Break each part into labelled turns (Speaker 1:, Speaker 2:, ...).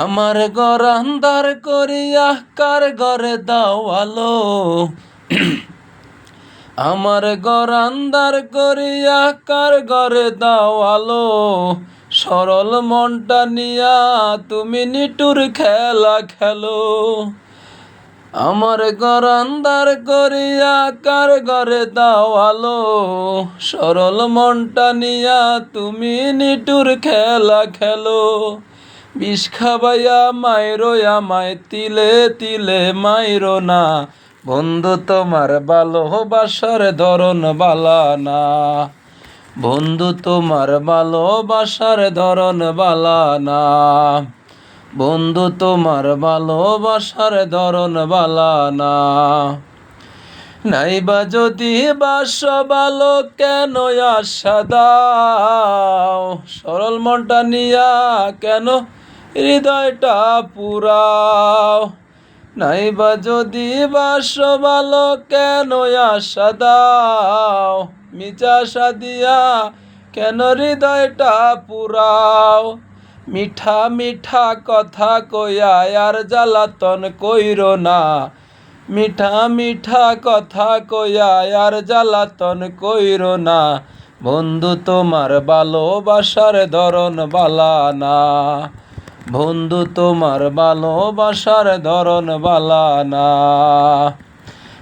Speaker 1: আমার ঘর আন্ধার করিয়া কার ঘরে দাওয়ালো আমার ঘর আন্ধার করিয়া কার ঘরে দাওয়ালো সরল মনটা নিয়া তুমি নিটুর খেলা খেলো। আমার ঘর আন্ধার করিয়া কার ঘরে দাওয়ালো সরল মনটা নিয়া তুমি নিটুর খেলা খেলো। বিষ খাবাইয়া মাইরো, আমায় তিলে তিলে মাইরো না। বন্ধু, তোমার ভালোবাসার ধরন বালা না। বন্ধু, তোমার ভালোবাসার ধরন বালা না। বন্ধু, তোমার ভালোবাসার ধরন বালা না। নাইবা যদি বাস ভালো কেন আশা সরল মনটা নিয়া কেন হৃদয়টা পুরাও। নাইবা যদি বাস ভালো কেন আশা দাও? মিচা আশা দিয়া কেন হৃদয়টা পুরাও? মিঠা মিঠা কথা কইয়া আর জ্বালাতন কইর না। মিঠা মিঠা কথা কইয়া আর জ্বালাতন কইর না। বন্ধু তোমার ভালোবাসার ধরন বালা না। বন্ধু, তোমার ভালোবাসার ধরন বালা না।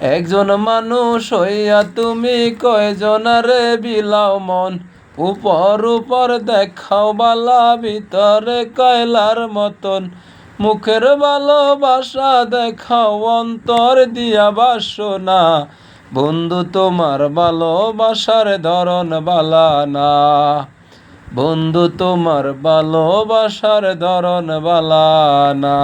Speaker 1: একজন মানুষ হইয়া তুমি কয়জনারে বিলাও মন? উপর উপর দেখাও বালা, ভিতরে কয়লার মতন। মুখের ভালোবাসা দেখাও, অন্তর দিয়া বাসনা বন্ধু, তোমার ভালোবাসার ধরন বালা না। বন্ধু তোমার ভালোবাসার ধরন বালা না।